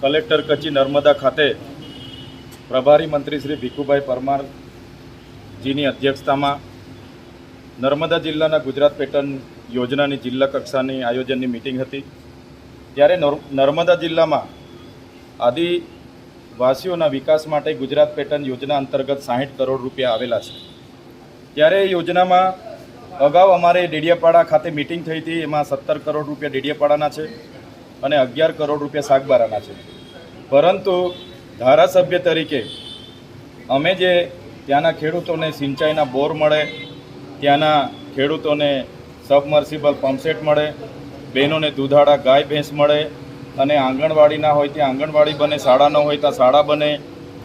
Collector Kutchi Narmada ખાતે પ્રભારી મંત્રી શ્રી ભીખુભાઈ પરમારજીની અધ્યક્ષતામાં નર્મદા જિલ્લાના ગુજરાત પેટર્ન યોજનાની જિલ્લા કક્ષાની આયોજનની મિટિંગ હતી. ત્યારે નર્મદા જિલ્લામાં આદિવાસીઓના વિકાસ માટે ગુજરાત પેટર્ન યોજના અંતર્ગત સાહીઠ કરોડ રૂપિયા આવેલા છે. ત્યારે એ યોજનામાં અગાઉ અમારે ડેડિયાપાડા ખાતે મિટિંગ થઈ હતી. એમાં સત્તર કરોડ રૂપિયા ડેડિયાપાડાના છે. અને અગિયાર કરોડ રૂપિયા શાકબારાના છે. પરંતુ ધારાસભ્ય તરીકે અમે જે ત્યાંના ખેડૂતોને સિંચાઈના બોર મળે, ત્યાંના ખેડૂતોને સબમર્સિબલ પંપસેટ મળે, બહેનોને દૂધાળા ગાય ભેંસ મળે, અને આંગણવાડી ના હોય ત્યાં આંગણવાડી બને, શાળા ન હોય ત્યાં શાળા બને,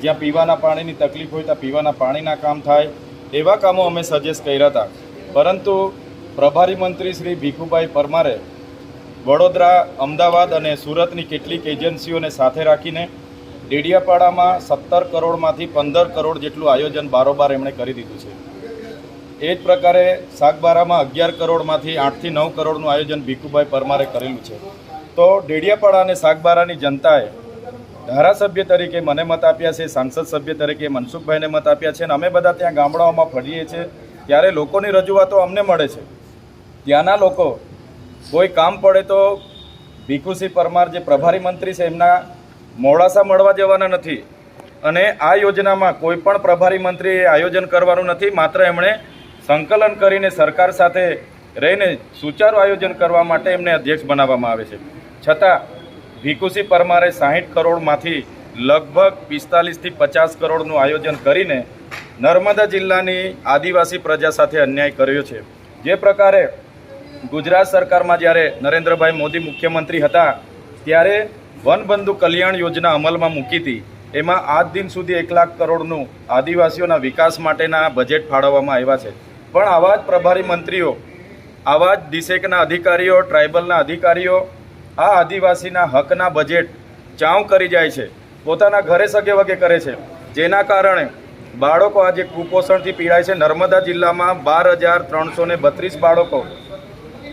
જ્યાં પીવાના પાણીની તકલીફ હોય ત્યાં પીવાના પાણીના કામ થાય, એવા કામો અમે સજેસ્ટ કર્યા હતા. પરંતુ પ્રભારી મંત્રી શ્રી ભીખુભાઈ પરમારે વડોદરા, અમદાવાદ અને સુરતની કેટલીક એજન્સીઓને સાથે રાખીને ડેડિયાપાડામાં સત્તર કરોડમાંથી પંદર કરોડ જેટલું આયોજન બારોબાર એમણે કરી દીધું છે. એ જ પ્રકારે સાગબારામાં અગિયાર કરોડમાંથી આઠથી નવ કરોડનું આયોજન ભીખુભાઈ પરમારે કરેલું છે. તો ડેડિયાપાડા અને સાગબારાની જનતાએ ધારાસભ્ય તરીકે મને મત આપ્યા છે, સાંસદ સભ્ય તરીકે મનસુખભાઈને મત આપ્યા છે અને અમે બધા ત્યાં ગામડાઓમાં ફરીએ છીએ. ત્યારે લોકોની રજૂઆતો અમને મળે છે. ત્યાંના લોકો કોઈ કામ પડે તો ભીખુસિંહ પરમાર જે પ્રભારી મંત્રી છે, એમના મોડાસા મળવા જવાના નથી. અને આ યોજનામાં કોઈ પણ પ્રભારી મંત્રીએ આયોજન કરવાનું નથી, માત્ર એમણે સંકલન કરીને સરકાર સાથે રહીને સુચારું આયોજન કરવા માટે એમને અધ્યક્ષ બનાવવામાં આવે છે. છતાં, ભીખુસિંહ પરમારે સાહીઠ કરોડમાંથી લગભગ પિસ્તાલીસથી પચાસ કરોડનું આયોજન કરીને નર્મદા જિલ્લાની આદિવાસી પ્રજા સાથે અન્યાય કર્યો છે. જે પ્રકારે ગુજરાત સરકારમાં જ્યારે નરેન્દ્રભાઈ મોદી મુખ્યમંત્રી હતા, ત્યારે વનબંધુ કલ્યાણ યોજના અમલમાં મૂકી હતી. એમાં આજ દિન સુધી એક લાખ કરોડનું આદિવાસીઓના વિકાસ માટેના બજેટ ફાળવવામાં આવ્યા છે. પણ આવા જ પ્રભારી મંત્રીઓ, આવા જ ડિસેકના અધિકારીઓ, ટ્રાઇબલના અધિકારીઓ, આ આદિવાસીના હકના બજેટ ચાવ કરી જાય છે, પોતાના ઘરે સગે વગે કરે છે. જેના કારણે બાળકો આજે કુપોષણથી પીડાય છે. નર્મદા જિલ્લામાં બાર હજાર ત્રણસો બત્રીસ બાળકો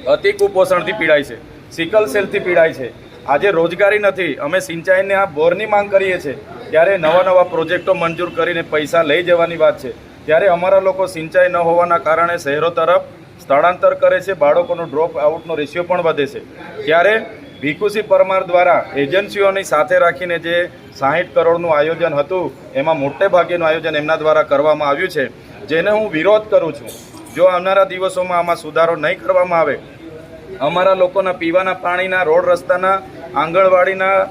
અતિ કુપોષણથી પીડાય છે. સિકલ સેલથી પીડાય છે. આજે રોજગારી નથી. અમે સિંચાઈને આ બોરની માંગ કરીએ છીએ. ત્યારે નવા નવા પ્રોજેક્ટો મંજૂર કરીને પૈસા લઈ જવાની વાત છે. ત્યારે અમારા લોકો સિંચાઈ ન હોવાના કારણે શહેરો તરફ સ્થળાંતર કરે છે. બાળકોનો ડ્રોપ આઉટનો રેશિયો પણ વધે છે. ત્યારે ભીખુસી પરમાર દ્વારા એજન્સીઓની સાથે રાખીને જે સાહીઠ કરોડનું આયોજન હતું, એમાં મોટે ભાગેનું આયોજન એમના દ્વારા કરવામાં આવ્યું છે. જેને હું વિરોધ કરું છું. જો આવનારા દિવસોમાં આમાં સુધારો નહીં કરવામાં આવે, અમારા લોકોના પીવાના પાણીના, રોડ રસ્તાના, આંગણવાડીના,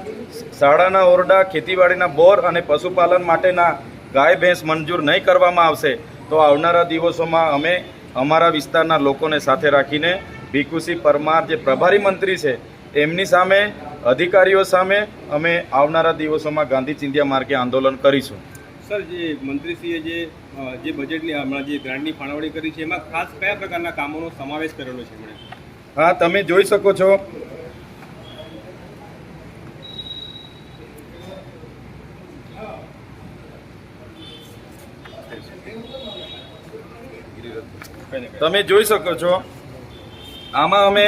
શાળાના ઓરડા, ખેતીવાડીના બોર અને પશુપાલન માટેના ગાય, ભેંસ મંજૂર નહીં કરવામાં આવશે, તો આવનારા દિવસોમાં અમે અમારા વિસ્તારના લોકોને સાથે રાખીને ભીખુસિંહ પરમાર જે પ્રભારી મંત્રી છે, એમની સામે, અધિકારીઓ સામે અમે આવનારા દિવસોમાં ગાંધી ચિંધ્યા માર્ગે આંદોલન કરીશું. સર, જે મંત્રીશ્રીએ જે જે બજેટની હમણાં જે ગ્રાન્ટની ફાળવણી કરી છે, એમાં ખાસ કયા પ્રકારના કામોનો સમાવેશ કરેલો છે એમણે? હા, તમે જોઈ શકો છો. તમે જોઈ શકો છો. આમાં અમે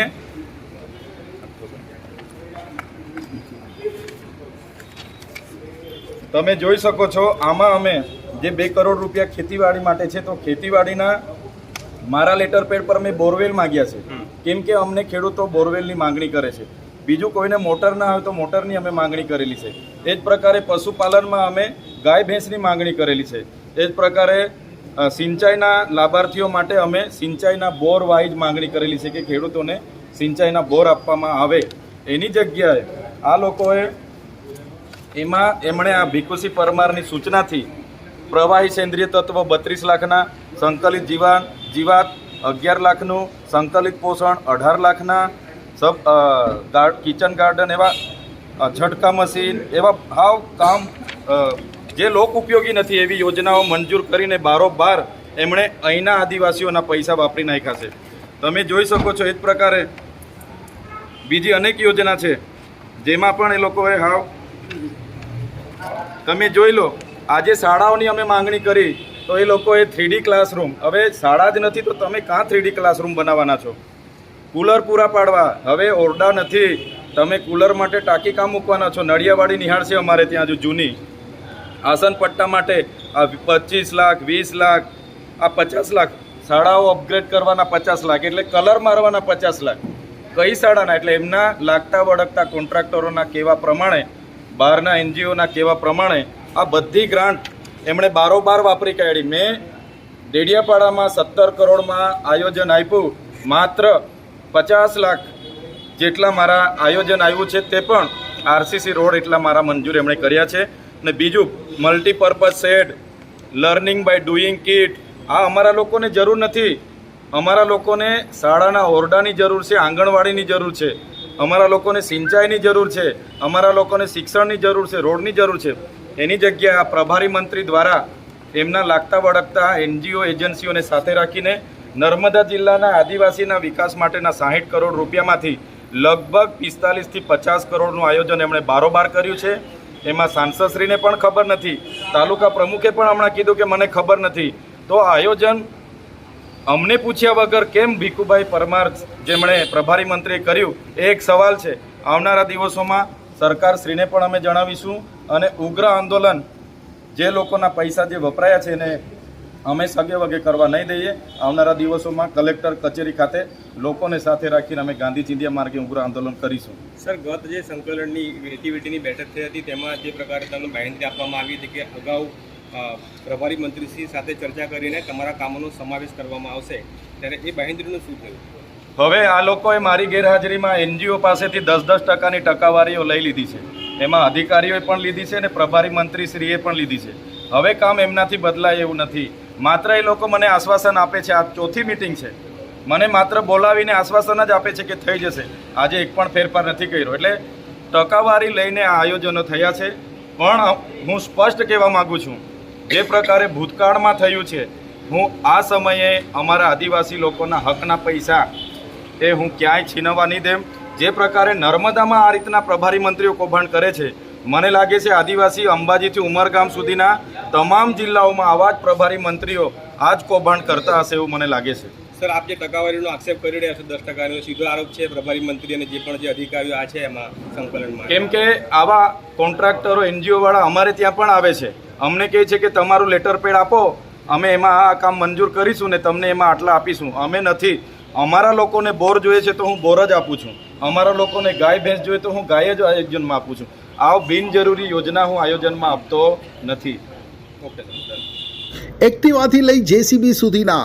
તમે જોઈ શકો છો આમાં અમે જે બે કરોડ રૂપિયા ખેતીવાડી માટે છે તો ખેતીવાડીના મારા લેટર પેડ પર અમે બોરવેલ માંગ્યા છે. કેમ કે અમને ખેડૂતો બોરવેલની માંગણી કરે છે. બીજું કોઈને મોટર ના હોય તો મોટરની અમે માગણી કરેલી છે. એ જ પ્રકારે પશુપાલનમાં અમે ગાય ભેંસની માંગણી કરેલી છે. એ જ પ્રકારે સિંચાઈના લાભાર્થીઓ માટે અમે સિંચાઈના બોર વાઇઝ માગણી કરેલી છે કે ખેડૂતોને સિંચાઈના બોર આપવામાં આવે. એની જગ્યાએ આ લોકોએ એમાં એમણે આ ભીખુસી પરમારની સૂચનાથી પ્રવાહી સેન્દ્રિય તત્વ બત્રીસ લાખના, સંકલિત જીવાન, જીવાત અગિયાર લાખનું, સંકલિત પોષણ અઢાર લાખના, સબ કિચન ગાર્ડન એવા ઝટકા મશીન એવા હાવ કામ જે લોક ઉપયોગી નથી એવી યોજનાઓ મંજૂર કરીને બારોબાર એમણે અહીંના આદિવાસીઓના પૈસા વાપરી નાખ્યા છે. તમે જોઈ શકો છો એ જ પ્રકારે બીજી અનેક યોજના છે, જેમાં પણ એ લોકોએ હાવ તમે જોઈ લો, આજે શાળાઓની અમે માંગણી કરી, તો એ લોકોએ થ્રીડી ક્લાસરૂમ. હવે શાળા જ નથી, તો તમે કાં થ્રીડી ક્લાસરૂમ બનાવવાના છો? કુલર પૂરા પાડવા. હવે ઓરડા નથી. તમે કુલર માટે ટાંકી કામ મૂકવાના છો? નડિયાવાડી નિહાળશે અમારે ત્યાં જો જૂની. આસન પટ્ટા માટે આ પચીસ લાખ, વીસ લાખ, આ પચાસ લાખ. શાળાઓ અપગ્રેડ કરવાના પચાસ લાખ, એટલે કલર મારવાના પચાસ લાખ. કઈ શાળાના? એટલે એમના લાગતા વળગતા કોન્ટ્રાક્ટરોના કહેવા પ્રમાણે બહારના એનજીઓના કહેવા પ્રમાણે આ બધી ગ્રાન્ટ એમણે બારોબાર વાપરી કાઢી. મેં ડેડિયાપાડામાં સત્તર કરોડમાં આયોજન આપ્યું. માત્ર પચાસ લાખ જેટલા મારા આયોજન આવ્યું છે તે પણ આરસીસી રોડ એટલા મારા મંજૂર એમણે કર્યા છે. ને બીજું multipurpose shed learning by doing kit આ અમારા લોકોને જરૂર નથી. અમારા લોકોને શાળાના ઓરડાની જરૂર છે, આંગણવાડીની જરૂર છે. અમારા લોકોને સિંચાઈની જરૂર છે, અમારા લોકોને શિક્ષણની જરૂર છે, રોડની જરૂર છે. એની જગ્યાએ આ પ્રભારી મંત્રી દ્વારા એમના લાગતા વળગતા એનજીઓ એજન્સીઓને સાથે રાખીને નર્મદા જિલ્લાના આદિવાસીના વિકાસ માટેના સાહીઠ કરોડ રૂપિયામાંથી લગભગ પિસ્તાલીસથી પચાસ કરોડનું આયોજન એમણે બારોબાર કર્યું છે. એમાં સાંસદશ્રીને પણ ખબર નથી. તાલુકા પ્રમુખે પણ હમણાં કીધું કે મને ખબર નથી. તો આયોજન અમને પૂછ્યા વગર કેમ ભીખુભાઈ પરમાર જેમણે પ્રભારી મંત્રીએ કર્યું, એ એક સવાલ છે. આવનારા દિવસોમાં સરકારશ્રીને પણ અમે જણાવીશું અને ઉગ્ર આંદોલન જે લોકોના પૈસા જે વપરાયા છે એને અમે સગે વગે કરવા નહીં દઈએ. આવનારા દિવસોમાં કલેક્ટર કચેરી ખાતે લોકોને સાથે રાખીને અમે ગાંધી ચિંધિયા માર્ગે ઉગ્ર આંદોલન કરીશું. સર, ગત જે સંકલનની એક્ટિવિટીની બેઠક થઈ હતી, તેમાં જે પ્રકારે તમને માહિતી આપવામાં આવી હતી કે અગાઉ પ્રભારી મંત્રીશ્રી સાથે ચર્ચા કરીને તમારા કામોનો સમાવેશ કરવામાં આવશે. ત્યારે એ બાહેંધરીનું શું થયું? હવે આ લોકોએ મારી ગેરહાજરીમાં એનજીઓ પાસેથી દસ દસ ટકાની ટકાવારીઓ લઈ લીધી છે. એમાં અધિકારીઓએ પણ લીધી છે અને પ્રભારી મંત્રીશ્રીએ પણ લીધી છે. હવે કામ એમનાથી બદલાય એવું નથી. માત્ર એ લોકો મને આશ્વાસન આપે છે, આ ચોથી મિટિંગ છે. મને માત્ર બોલાવીને આશ્વાસન જ આપે છે કે થઈ જશે. આજે એક પણ ફેરફાર નથી કર્યો. એટલે ટકાવારી લઈને આ આયોજનો થયા છે. પણ હું સ્પષ્ટ કહેવા માગું છું જે પ્રકારે ભૂતકાળમાં થયું છે હું આ સમયે અમારા આદિવાસી લોકોના હકના પૈસા એ હું ક્યાંય છીનવવા નહીં દેમ. જે પ્રકારે નર્મદામાં આ રીતના પ્રભારી મંત્રીઓ કૌભાંડ કરે છે મને લાગે છે આદિવાસી અંબાજીથી ઉમરગામ સુધીના તમામ જિલ્લાઓમાં આવા જ પ્રભારી મંત્રીઓ આ જ કૌભાંડ કરતા હશે એવું મને લાગે છે. સર આપ જે ટકાવારીનો આક્ષેપ કરી રહ્યા છો દસ ટકાનો સીધો આરોપ છે પ્રભારી મંત્રી અને જે પણ જે અધિકારીઓ આ છે એમાં સંકલનમાં. કેમ કે આવા કોન્ટ્રાક્ટરો એનજીઓ વાળા અમારે ત્યાં પણ આવે છે. અમને કહે છે કે તમારું લેટર પેડ આપો, અમે એમાં આ કામ મંજૂર કરીશું ને તમને એમાં આટલા આપીશું. અમે નથી. અમારા લોકોને બોર જોઈએ છે તો હું બોર જ આપું છું. અમારા લોકોને ગાય, ભેંસ જોઈએ તો હું ગાય જ આયોજનમાં આપું છું. આવ બિનજરૂરી યોજના હું આયોજનમાં આપતો નથી. ઓકે એક્ટિવાથી લઈ જેસીબી સુધીના